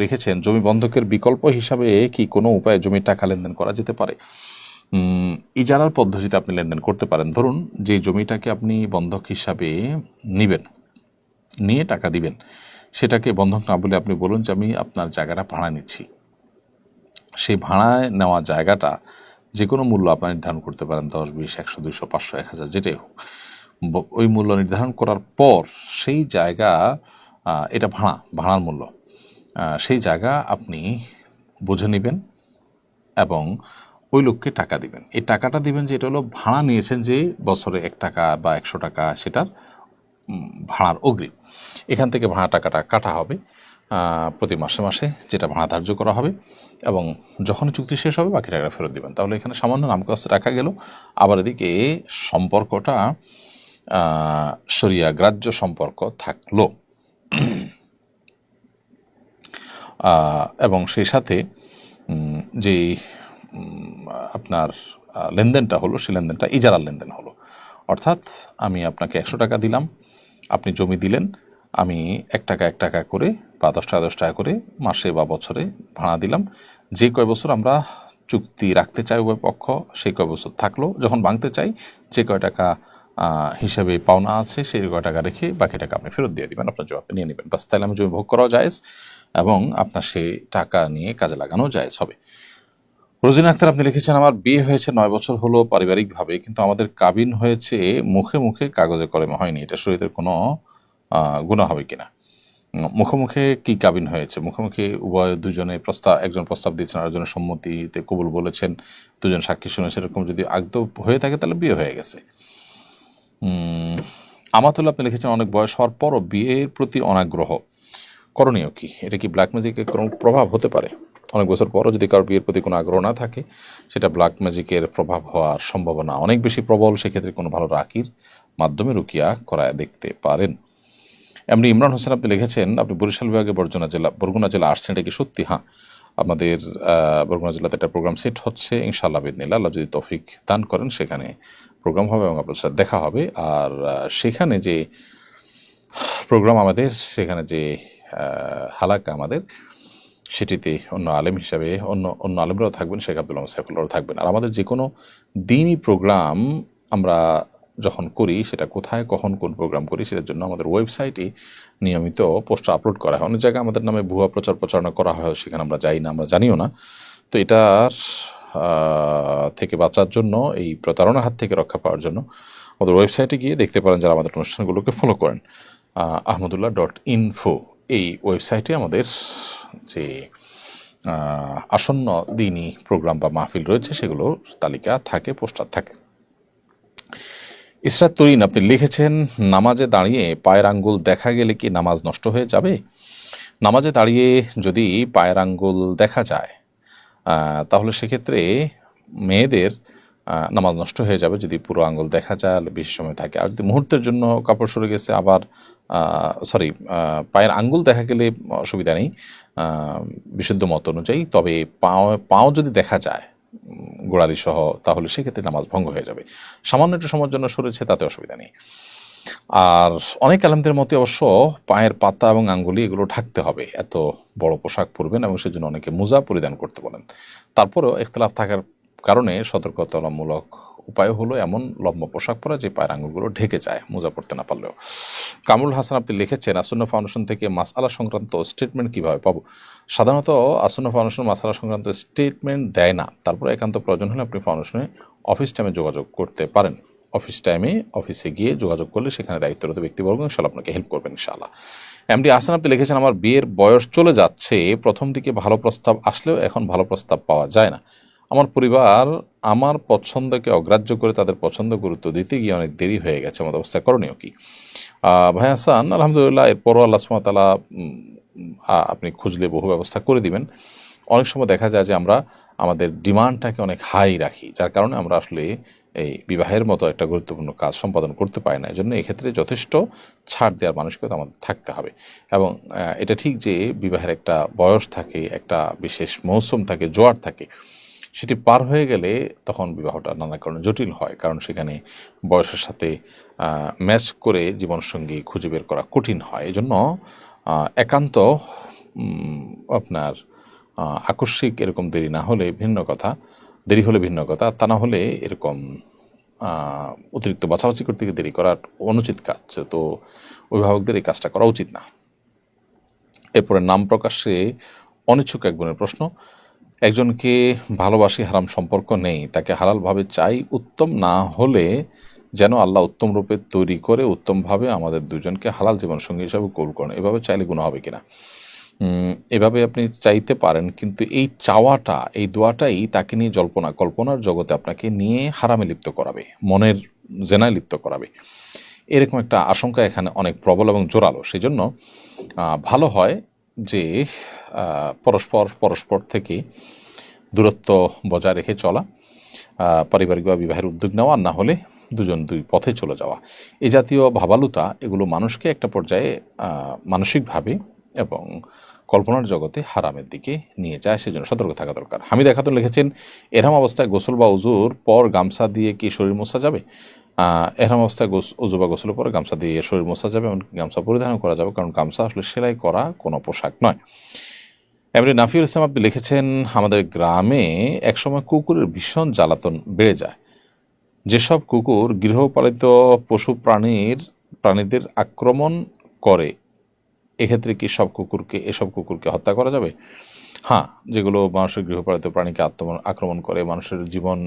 লিখেছেন জমি বন্ধকের বিকল্প হিসাবে কি কোনো উপায়ে জমির টাকা লেনদেন করা যেতে পারে? ইজারার পদ্ধতিতে আপনি লেনদেন করতে পারেন। ধরুন, যে জমিটাকে আপনি বন্ধক হিসাবে নেবেন, নিয়ে টাকা দিবেন, সেটাকে বন্ধক না বলে আপনি বলুন যে, আমি আপনার জায়গাটা ভাড়া নিচ্ছি। সেই ভাড়ায় নেওয়া জায়গাটা যে কোনো মূল্য আপনি নির্ধারণ করতে পারেন, দশ, বিশ, একশো, দুইশো, পাঁচশো, এক হাজার, যেটাই হোক। ওই মূল্য নির্ধারণ করার পর সেই জায়গা এটা ভাড়া, ভাড়ার মূল্য। সেই জায়গা আপনি বুঝে নেবেন এবং ওই লোককে টাকা দিবেন। এই টাকাটা দিবেন যে এটা হলো ভাড়া নিয়েছেন যে বছরে এক টাকা বা একশো টাকা সেটার ভাড়ার অগ্রিম। এখান থেকে ভাড়া টাকাটা কাটা হবে প্রতি মাসে মাসে যেটা ভাড়া ধার্য করা হবে এবং যখন চুক্তি শেষ হবে বাকি টাকা ফেরত দিবেন। তাহলে এখানে সামান্য নামকাস্তে রাখা গেল। আবার এদিকে সম্পর্কটা শরিয়া গ্রাহ্য সম্পর্ক থাকল। এবং সেই সাথে যে আপনার লেনদেনটা হলো সেই লেনদেনটা ইজারার লেনদেন হলো। অর্থাৎ আমি আপনাকে একশো টাকা দিলাম, আপনি জমি দিলেন, আমি এক টাকা এক টাকা করে বা দশ টাকা দশ টাকা করে মাসে বা বছরে ভাড়া দিলাম। যে কয় বছর আমরা চুক্তি রাখতে চাই উভয় পক্ষ, সেই কয় বছর থাকল। যখন ভাঙতে চাই, যে কয় টাকা হিসাবে পাওনা আছে, সেই কয় টাকা রেখে বাকি টাকা আপনি ফেরত দিয়ে দিবেন, আপনার জবাব নিয়ে নেবেন। বাস তাহলে আমি জমি ভোগ করাও যায় এবং আপনার সেই টাকা নিয়ে কাজে লাগানো যায় হবে। রোজিনা আক্তার আপনি লিখেছেন আমার বিয়ে হয়েছে নয় বছর হলো পারিবারিকভাবে কিন্তু আমাদের কাবিন হয়েছে মুখে মুখে কাগজে কলমে হয়নি। এটা শরীরের কোনো গুণা হবে কিনা? উম, মুখে মুখে কি কাবিন হয়েছে? মুখে মুখে উভয় দুজনে প্রস্তাব একজন প্রস্তাব দিয়েছেন আরেকজনের সম্মতিতে কবুল বলেছেন দুজন সাক্ষী শুনে সেরকম যদি আগদ হয়ে থাকে তাহলে বিয়ে হয়ে গেছে। আমাতুল্লাহ আপনি লিখেছেন অনেক বয়স হওয়ার পরও বিয়ের প্রতি অনাগ্রহ। করণীয় কি? এটা কি ব্ল্যাক ম্যাজিকের কোনো প্রভাব হতে পারে? অনেক বছর পরও যদি কারও বিয়ের প্রতি কোনো আগ্রহ না থাকে, সেটা ব্ল্যাক ম্যাজিকের প্রভাব হওয়ার সম্ভাবনা অনেক বেশি প্রবল, সেক্ষেত্রে কোনো ভালো রাকির মাধ্যমে রুকিয়া করায় দেখতে পারেন। এমনি ইমরান হোসেন আপনি লিখেছেন, আপনি বরিশাল বিভাগে বর্জনা জেলা বরগুনা জেলা আসছেন এটা কি সত্যি? হ্যাঁ আমাদের বরগুনা জেলাতে একটা প্রোগ্রাম সেট হচ্ছে, ইনশাআল্লাহ বিদিনিল্লাহ। আল্লাহ যদি তফিক দান করেন, সেখানে প্রোগ্রাম হবে এবং আপনার সাথে দেখা হবে। আর সেখানে যে প্রোগ্রাম আমাদের, সেখানে যে হালাকা আমাদের। সেটিতে অন্য আলেম হিসাবে অন্য অন্য আলেমরাও থাকবেন, শেখ আব্দুল্লাহ সাইফুল্লাহও থাকবেন। আর আমাদের যে কোনো দিনই প্রোগ্রাম আমরা যখন করি, সেটা কোথায়, কখন, কোন প্রোগ্রাম করি, সেটার জন্য আমাদের ওয়েবসাইটে নিয়মিত পোস্টার আপলোড করা হয়। অনেক জায়গায় আমাদের নামে ভুয়া প্রচার প্রচারণা করা হয়, সেখানে আমরা যাই না, আমরা জানিও না। তো এটার থেকে বাঁচার জন্য, এই প্রতারণার হাত থেকে রক্ষা পাওয়ার জন্য আমাদের ওয়েবসাইটে গিয়ে দেখতে পারেন যারা আমাদের অনুষ্ঠানগুলোকে ফলো করেন। আহমদুল্লাহ ডট ইনফো এই ওয়েবসাইটে আমাদের যে আসন্ন দিনই প্রোগ্রাম বা মাহফিল রয়েছে সেগুলোর তালিকা থাকে, পোস্টার থাকে। ইসরাত তরিন, আপনি লিখেছেন, নামাজে দাঁড়িয়ে পায়ের আঙ্গুল দেখা গেলে কি নামাজ নষ্ট হয়ে যাবে? নামাজে দাঁড়িয়ে যদি পায়ের আঙ্গুল দেখা যায় তাহলে সেক্ষেত্রে মেয়েদের নামাজ নষ্ট হয়ে যাবে যদি পুরো আঙ্গুল দেখা যায় বেশি সময় থাকে। আর যদি মুহূর্তের জন্য কাপড় সরে গেছে, আবার সরি পায়ের আঙ্গুল দেখা গেলে অসুবিধা নেই বিশুদ্ধ মত অনুযায়ী। তবে পাও যদি দেখা যায় গোড়ালি সহ, তাহলে সেক্ষেত্রে নামাজ ভঙ্গ হয়ে যাবে। সামান্য একটু সময়ের জন্য সরেছে, তাতে অসুবিধা নেই। আর অনেক আলেমদের মতে অবশ্য পায়ের পাতা এবং আঙ্গুলি এগুলো ঢাকতে হবে। এত বড় পোশাক পরবেন এবং সেজন্য অনেকে মোজা পরিধান করতে বলেন। তারপরেও ইখতলাফ থাকার কারণে সতর্কতামূলক উপায় হলো এমন লম্বা পোশাক পরা যে পায়ের আঙুলগুলো ঢেকে যায়, মোজা পড়তে না পারলেও। কামরুল হাসান আপনি লিখেছেন, আসন্ন ফাউন্ডেশন থেকে মাসালা সংক্রান্ত স্টেটমেন্ট কীভাবে পাবো? সাধারণত আসন্ন ফাউন্ডেশন মাসালা সংক্রান্ত স্টেটমেন্ট দেয় না। তারপরে একান্ত প্রয়োজন হলে আপনি ফাউন্ডেশনে অফিস টাইমে যোগাযোগ করতে পারেন। অফিস টাইমে অফিসে গিয়ে যোগাযোগ করলে সেখানে দায়িত্বরত ব্যক্তিবর্গ ইনশাল্লাহ আপনাকে হেল্প করবেন ইনশাআল্লাহ। এমডি আসান আপনি লিখেছেন, আমার বিয়ের বয়স চলে যাচ্ছে, প্রথম দিকে ভালো প্রস্তাব আসলেও এখন ভালো প্রস্তাব পাওয়া যায় না। আমার পরিবার আমার পছন্দকে অগ্রাহ্য করে তাদের পছন্দ গুরুত্ব দিতে গিয়ে অনেক দেরি হয়ে গেছে। আমার অবস্থা করণীয় কি? ভাই হাসান, আলহামদুলিল্লাহ, এরপরও আল্লাহ সুমতালা আপনি খুঁজলে বহু ব্যবস্থা করে দিবেন। অনেক সময় দেখা যায় যে আমরা আমাদের ডিমান্ডটাকে অনেক হাই রাখি, যার কারণে আমরা আসলে এই বিবাহের মতো একটা গুরুত্বপূর্ণ কাজ সম্পাদন করতে পারি না। এই জন্য এক্ষেত্রে যথেষ্ট ছাড় দেওয়ার মানসিকতা আমাদের থাকতে হবে। এবং এটা ঠিক যে বিবাহের একটা বয়স থাকে, একটা বিশেষ মৌসুম থাকে, জোয়ার থাকে। সেটি পার হয়ে গেলে তখন বিবাহটা নানা কারণে জটিল হয়, কারণ সেখানে বয়সের সাথে ম্যাচ করে জীবনসঙ্গী খুঁজে বের করা কঠিন হয়। এজন্য একান্ত আপনার আকস্মিক এরকম দেরি না হলে ভিন্ন কথা, দেরি হলে ভিন্ন কথা, তা না হলে এরকম অতিরিক্ত বাছাবাছি করতে গিয়ে দেরি করার অনুচিত কাজ। তো অভিভাবকদের এই কাজটা করা উচিত না। এরপরে নাম প্রকাশে অনিচ্ছুক এক বোনের প্রশ্ন একজনকে ভালোবাসি, হারাম সম্পর্ক নেই, তাকে হালালভাবে চাই, উত্তম না হলে যেন আল্লাহ উত্তম রূপে তৈরি করে, উত্তমভাবে আমাদের দুজনকে হালাল জীবনসঙ্গী হিসাবে কবুল করেন। এভাবে চাইলে গুণ হবে কিনা? এভাবে আপনি চাইতে পারেন, কিন্তু এই চাওয়াটা, এই দোয়াটাই তাকে নিয়ে জল্পনা, কল্পনার জগতে আপনাকে নিয়ে হারামে লিপ্ত করাবে, মনের জেনায় লিপ্ত করাবে। এরকম একটা আশঙ্কা এখানে অনেক প্রবল এবং জোরালো। সেই জন্য ভালো হয় যে পরস্পর পরস্পর থেকে দূরত্ব বজায় রেখে চলা পারিবারিক বা বিবাহের উদ্যোগ নেওয়া না হলে দুজন দুই পথে চলে যাওয়া। এ জাতীয় ভাবালুতা এগুলো মানুষকে একটা পর্যায়ে মানসিকভাবে এবং কল্পনার জগতে হারামের দিকে নিয়ে যায়, সেজন্য সতর্ক থাকা দরকার। হামিদা খাতুন লিখেছেন, এরম অবস্থায় গোসল বা উজুর পর গামছা দিয়ে কি শরীর মোছা যাবে? আহ, এরম অবস্থায় গোস উজু বা গোসলের পরে গামছা দিয়ে শরীর মোছা যাবে এমনকি গামছা পরিধান করা যাবে কারণ গামছা আসলে সেলাই করা কোনো পোশাক নয়। এমনি নাফিউল ইসলাম আপনি লিখেছেন আমাদের গ্রামে একসময় কুকুরের ভীষণ জ্বালাতন বেড়ে যায়। যেসব কুকুর গৃহপালিত পশু প্রাণীর প্রাণীদের আক্রমণ করে এক্ষেত্রে কি সব কুকুরকে এসব কুকুরকে হত্যা করা যাবে? হ্যাঁ যেগুলো মানুষের গৃহপালিত প্রাণীকে আত্মমন আক্রমণ করে, মানুষের জীবন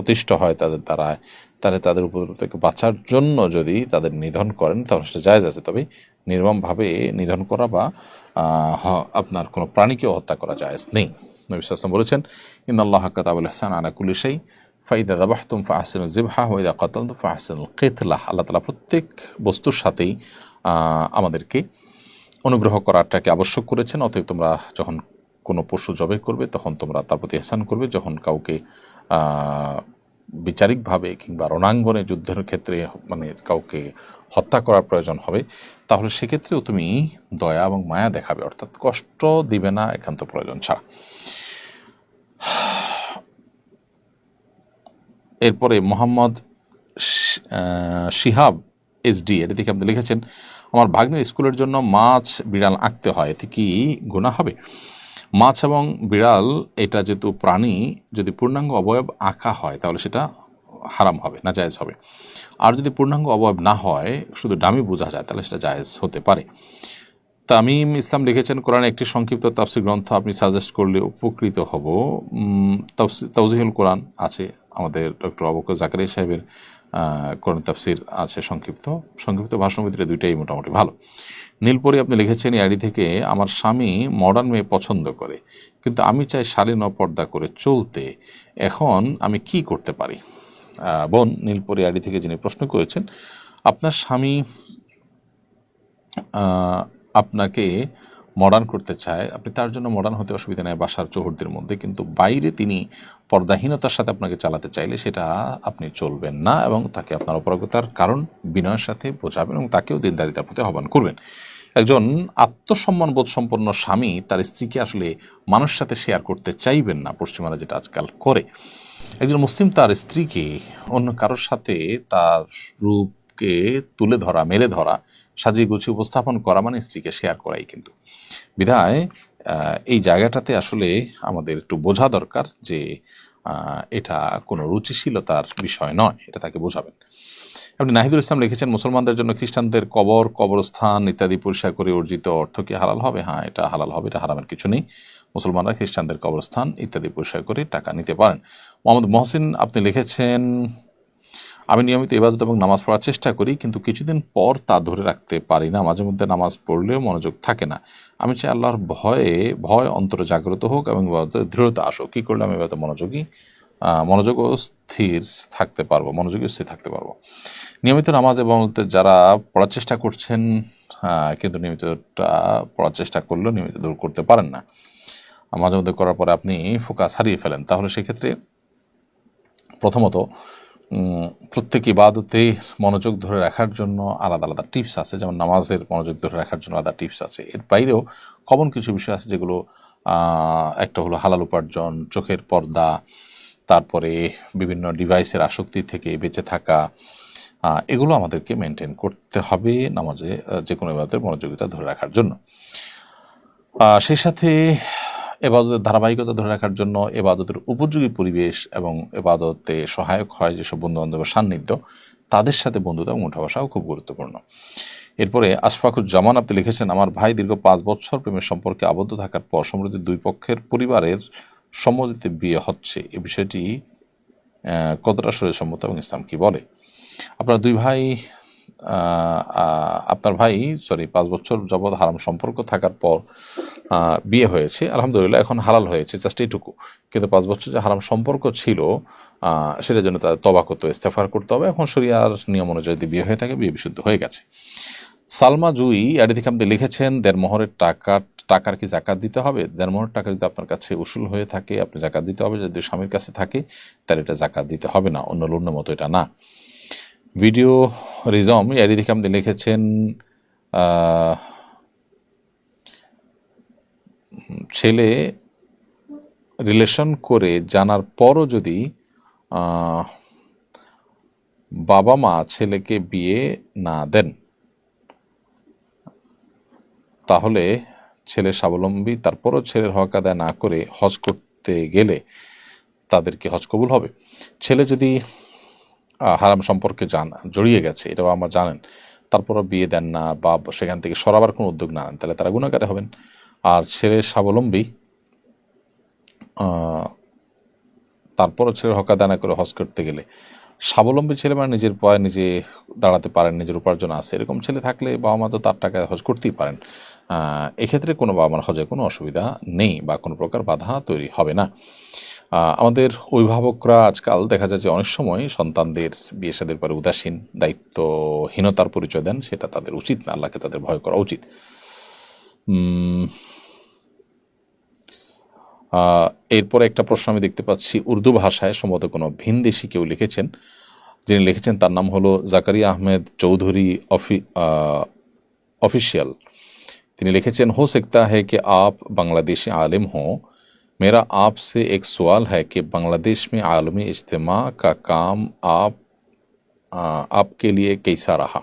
অতিষ্ঠ হয় তাদের দ্বারায় তাহলে তাদের উপদ্রব থেকে বাঁচার জন্য যদি তাদের নিধন করেন, তাহলে সেটা জায়জ আছে। তবে নির্মমভাবে নিধন করা বা আপনার কোনো প্রাণীকেও হত্যা করা জায়েজ নেই। নবী বলেছেন ইন আল্লাহ হাক্কাত আবুল হাসান আলা কুলি সেই ফাইদা দাবাহতুম ফাহসিনুল জিবহা ওয়াইদা কাতালতুম ফাহসিনুল কিতলাহ আল্লাহ তাআলা প্রত্যেক বস্তুর সাথেই আমাদেরকে অনুগ্রহ করাটাকে আবশ্যক করেছেন, অতএব তোমরা যখন কোনো পশু জবে করবে, তখন তোমরা তার প্রতি এহসান করবে। যখন কাউকে বিচারিকভাবে কিংবা রণাঙ্গনে যুদ্ধের ক্ষেত্রে মানে কাউকে হত্যা করার প্রয়োজন হবে, তাহলে সেক্ষেত্রেও তুমি দয়া এবং মায়া দেখাবে, অর্থাৎ কষ্ট দিবে না, একান্ত প্রয়োজন ছাড়া। এরপরে মোহাম্মদ শিহাব এসডি এটা থেকে আপনি লিখেছেন আমার ভাগ্নে স্কুলের জন্য মাছ বিড়াল আঁকতে হয়, এতে কি গুণা হবে? মাছ এবং বিড়াল, এটা যেহেতু প্রাণী, যদি পূর্ণাঙ্গ অবয়ব আঁকা হয়, তাহলে সেটা হারাম হবে, না জায়েজ হবে। আর যদি পূর্ণাঙ্গ অবয়ব না হয়, শুধু ডামি বোঝা যায়, তাহলে সেটা জায়েজ হতে পারে। তামিম ইসলাম লিখেছেন, কোরআন একটি সংক্ষিপ্ত তাফসির গ্রন্থ আপনি সাজেস্ট করলে উপকৃত হব। তাওজিহুল কোরআন আছে আমাদের ডক্টর অবকর জাকারিয়া সাহেবের কোরআন তাফসির আছে সংক্ষিপ্ত। সংক্ষিপ্ত ভাষণের ভিতরে দুইটাই মোটামুটি ভালো। নীলপরি আপনি লিখেছেন এই থেকে, আমার স্বামী মডার্ন মেয়ে পছন্দ করে, কিন্তু আমি চাই শালীন পর্দা করে চলতে। এখন আমি কি করতে পারি? বোন, নীলপরি আইডি থেকে যিনি প্রশ্ন করেছেন, আপনার স্বামী আপনাকে মডার্ন করতে চায়, আপনি তার জন্য মডার্ন হতে অসুবিধা নেই বাসার চৌহদ্দির মধ্যে, কিন্তু বাইরে তিনি পর্দাহীনতার সাথে আপনাকে চালাতে চাইলে সেটা আপনি চলবেন না এবং তাকে আপনার অপারগতার কারণ বিনয়ের সাথে বোঝাবেন এবং তাকেও দিনদারিতার প্রতি আহ্বান করবেন। একজন আত্মসম্মান বোধ সম্পন্ন স্বামী তার স্ত্রীকে আসলে মানুষের সাথে শেয়ার করতে চাইবেন না, পশ্চিমারা যেটা আজকাল করে। একজন মুসলিম তার স্ত্রীকে অন্য কারোর সাথে তার রূপকে তুলে ধরা, মেলে ধরা সাজিয়ে গুছিয়ে উপস্থাপন করা মানে স্ত্রীকে শেয়ার করাই কিন্তু। বিধায় এই জায়গাটাতে আসলে আমাদের একটু বোঝা দরকার যে এটা কোনো রুচিশীলতার বিষয় নয়, এটা তাকে বোঝাবেন। আপনি নাহিদুল ইসলাম লিখেছেন, মুসলমানদের জন্য খ্রিস্টানদের কবর, কবরস্থান ইত্যাদি পরিষ্কার করে অর্জিত অর্থ কি হালাল হবে? হ্যাঁ এটা হালাল হবে, এটা হারামের কিছু নেই। মুসলমানরা খ্রিস্টানদের কবরস্থান ইত্যাদি পরিষ্কার করে টাকা নিতে পারেন। মোহাম্মদ মহসিন, আপনি লিখেছেন আমি নিয়মিত ইবাদত এবং নামাজ পড়ার চেষ্টা করি, কিন্তু কিছুদিন পর তা ধরে রাখতে পারি না। মাঝে মধ্যে নামাজ পড়লেও মনোযোগ থাকে না। আমি চাই আল্লাহর ভয়ে, ভয় অন্তরে জাগ্রত হোক এবং দৃঢ়তা আসুক। কী করলে আমি ইবাদতে মনোযোগী মনোযোগ স্থির থাকতে পারব, মনোযোগী স্থির থাকতে পারব? নিয়মিত নামাজ এবং যারা পড়ার চেষ্টা করছেন কিন্তু নিয়মিতটা পড়ার চেষ্টা করলেও নিয়মিত দূর করতে পারেন না। মাঝে মধ্যে করার পরে আপনি ফোকাস হারিয়ে ফেলেন। তাহলে সেক্ষেত্রে প্রথমত প্রত্যেক ইবাদতে মনোযোগ ধরে রাখার জন্য আলাদা আলাদা টিপস আছে। যেমন নামাজের মনোযোগ ধরে রাখার জন্য আলাদা টিপস আছে। এর বাইরেও কমন কিছু বিষয় আছে যেগুলো একটা হলো হালাল উপার্জন, চোখের পর্দা, তারপরে বিভিন্ন ডিভাইসের আসক্তি থেকে বেঁচে থাকা এগুলো আমাদেরকে মেনটেন করতে হবে নামাজে যে কোনো ইবাদতের মনোযোগিতা ধরে রাখার জন্য। সেই সাথে এবাদতের ধারাবাহিকতা ধরে রাখার জন্য এবাদতের উপযোগী পরিবেশ এবং এবাদতে সহায়ক হয় যেসব বন্ধু বান্ধবের সান্নিধ্য, তাদের সাথে বন্ধুতা এবং উঠা বসাও খুব গুরুত্বপূর্ণ। এরপরে আশফাকুজ্জামান আপনি লিখেছেন, আমার ভাই দীর্ঘ পাঁচ বছর প্রেমের সম্পর্কে আবদ্ধ থাকার পর সম্প্রতি দুই পক্ষের পরিবারের সম্মতিতে বিয়ে হচ্ছে। এ বিষয়টি কতটা শরীর সম্মত এবং ইসলাম কি বলে? আপনার দুই ভাই আপনার ভাই সরি পাঁচ বছর যাবৎ হারাম সম্পর্ক থাকার পর বিয়ে হয়েছে। আলহামদুলিল্লাহ, এখন হালাল হয়েছে জাস্ট এইটুকু। কিন্তু পাঁচ বছর যে হারাম সম্পর্ক ছিল সেটার জন্য তাদের তবা করতে ইস্তেফার করতে হবে। এখন শরিয়ার নিয়ম অনুযায়ী যদি বিয়ে হয়ে থাকে, বিয়ে বিশুদ্ধ হয়ে গেছে। সালমা জুই আপনি লিখেছেন দেড়মোহরের টাকা, টাকার কি জাকাত দিতে হবে? দেড়মোহরের টাকা যদি আপনার কাছে উসুল হয়ে থাকে, আপনি জাকাত দিতে হবে। যদি স্বামীর কাছে থাকে, তাহলে এটা জাকাত দিতে হবে না, অন্য লোনের মতো এটা না। ভিডিও রিজম আরিদিক আপনি লিখেছেন ছেলে রিলেশন করে জানার পরও যদি বাবা মা ছেলেকে বিয়ে না দেন, তাহলে ছেলে স্বাবলম্বী, তারপরও ছেলের হক আদায় না করে হজ করতে গেলে তাদেরকে হজ কবুল হবে। ছেলে যদি হারাম সম্পর্কে জান, জড়িয়ে গেছে, এটাও আমার জানেন। তারপরও বিয়ে দেন না, বা সেখান থেকে সরাবার কোনো উদ্যোগ না নেন, তাহলে তারা গুণাকারে হবেন। আর ছেলে স্বাবলম্বী তারপরও ছেলের হক আদায় না করে হজ করতে গেলে, স্বাবলম্বী ছেলে মানে নিজের পায়ে নিজে দাঁড়াতে পারেন, নিজের উপার্জন আছে, এরকম ছেলে থাকলে বাবা মা তো তার টাকা হজ করতেই পারেন। এক্ষেত্রে কোনো বাবা মার হজে কোনো অসুবিধা নেই, বা কোনো প্রকার বাধা তৈরি হবে না। আমাদের অভিভাবকরা আজকাল দেখা যায় যে অনেক সময় সন্তানদের বিয়ে সাদের পরে উদাসীন, দায়িত্বহীনতার পরিচয় দেন, সেটা তাদের উচিত না, আল্লাহকে তাদের ভয় করা উচিত। এরপরে একটা প্রশ্ন আমি দেখতে পাচ্ছি, উর্দু ভাষায় সম্ভবত কোনো ভিনদেশি কেউ লিখেছেন, যিনি লিখেছেন তার নাম হলো জাকারিয়া আহমেদ চৌধুরী অফি অফিসিয়াল। তিনি লিখেছেন, হো সেক্তা হে কে আপ বাংলাদেশি আলেম হো मेरा आपसे एक सवाल है कि बांग्लादेश में आलमी इज्तिमा का काम आप आ, आपके लिए कैसा रहा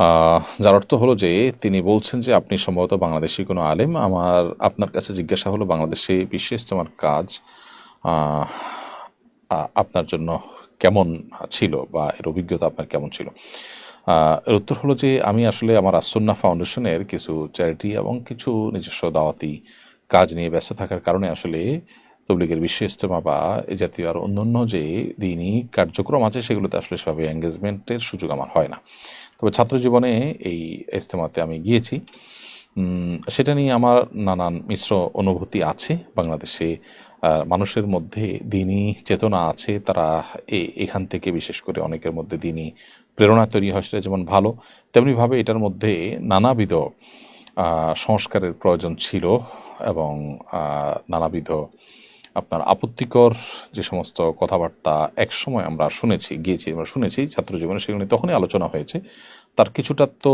আহ, যার অর্থ হলো যে তিনি বলছেন যে আপনি সম্ভবত বাংলাদেশি কোনো আলেম আমার আপনার কাছে জিজ্ঞাসা হলো বাংলাদেশে বিশ্ব ইজতেমার কাজ আহ, আ- আপনার জন্য কেমন ছিল বা এর অভিজ্ঞতা আপনার কেমন ছিল আহ, এর উত্তর হলো যে আমি আসলে আমার আসন্না ফাউন্ডেশনের কিছু চ্যারিটি এবং কিছু নিজস্ব দাওয়াতি কাজ নিয়ে ব্যস্ত থাকার কারণে আসলে তবলিগের বিশ্ব ইজতেমা বা এ জাতীয় আর অন্যান্য যে দিনই কার্যক্রম আছে সেগুলোতে আসলে সেভাবে এঙ্গেজমেন্টের সুযোগ আমার হয় না। তবে ছাত্র জীবনে এই ইজতেমাতে আমি গিয়েছি। সেটা নিয়ে আমার নানান মিশ্র অনুভূতি আছে। বাংলাদেশে মানুষের মধ্যে দিনই চেতনা আছে। তারা এখান থেকে বিশেষ করে অনেকের মধ্যে দিনই প্রেরণা তৈরি হয়, সেটা যেমন ভালো, তেমনিভাবে এটার মধ্যে নানাবিধ সংস্কারের প্রয়োজন ছিল এবং নানাবিধ আপনার আপত্তিকর যে সমস্ত কথাবার্তা একসময় আমরা শুনেছি গিয়েছি আমরা শুনেছি ছাত্র জীবনে সেগুলো তখনই আলোচনা হয়েছে। তার কিছুটা তো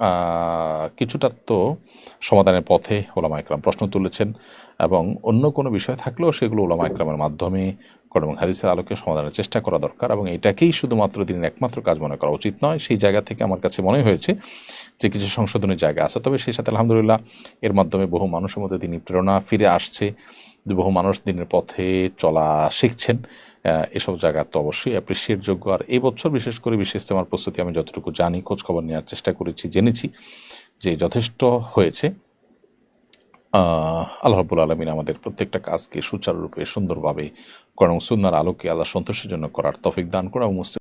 আহ, কিছুটা তো সমাধানের পথে ওলামা একরাম প্রশ্ন তুলেছেন এবং অন্য কোনো বিষয় থাকলেও সেগুলো ওলামা একরামের মাধ্যমে এবং হাদিসের আলোকে সমাধানের চেষ্টা করা দরকার এবং এটাকেই শুধুমাত্র দিনের একমাত্র কাজ মনে করা উচিত নয়। সেই জায়গা থেকে আমার কাছে মনে হয়েছে যে কিছু সংশোধনের জায়গা আছে। তবে সেই সাথে আলহামদুলিল্লাহ এর মাধ্যমে বহু মানুষের মধ্যে তিনি প্রেরণা ফিরে আসছে। বহু মানুষ দিনের পথে চলা শিখছেন। এসব জায়গা তো অবশ্যই অ্যাপ্রিসিয়েট যোগ্য। আর এই বছর বিশেষ করে বিশেষ আমার প্রস্তুতি আমি যতটুকু জানি খোঁজ খবর নেওয়ার চেষ্টা করেছি, জেনেছি যে যথেষ্ট হয়েছে। আল্লাহ রব্বুল আলমিন আমাদের প্রত্যেকটা কাজকে সুচারুরূপে সুন্দরভাবে কোরআন সুন্নার আলোকে আল্লাহ সন্তোষের জন্য করার তফিক দান করা মুসলিম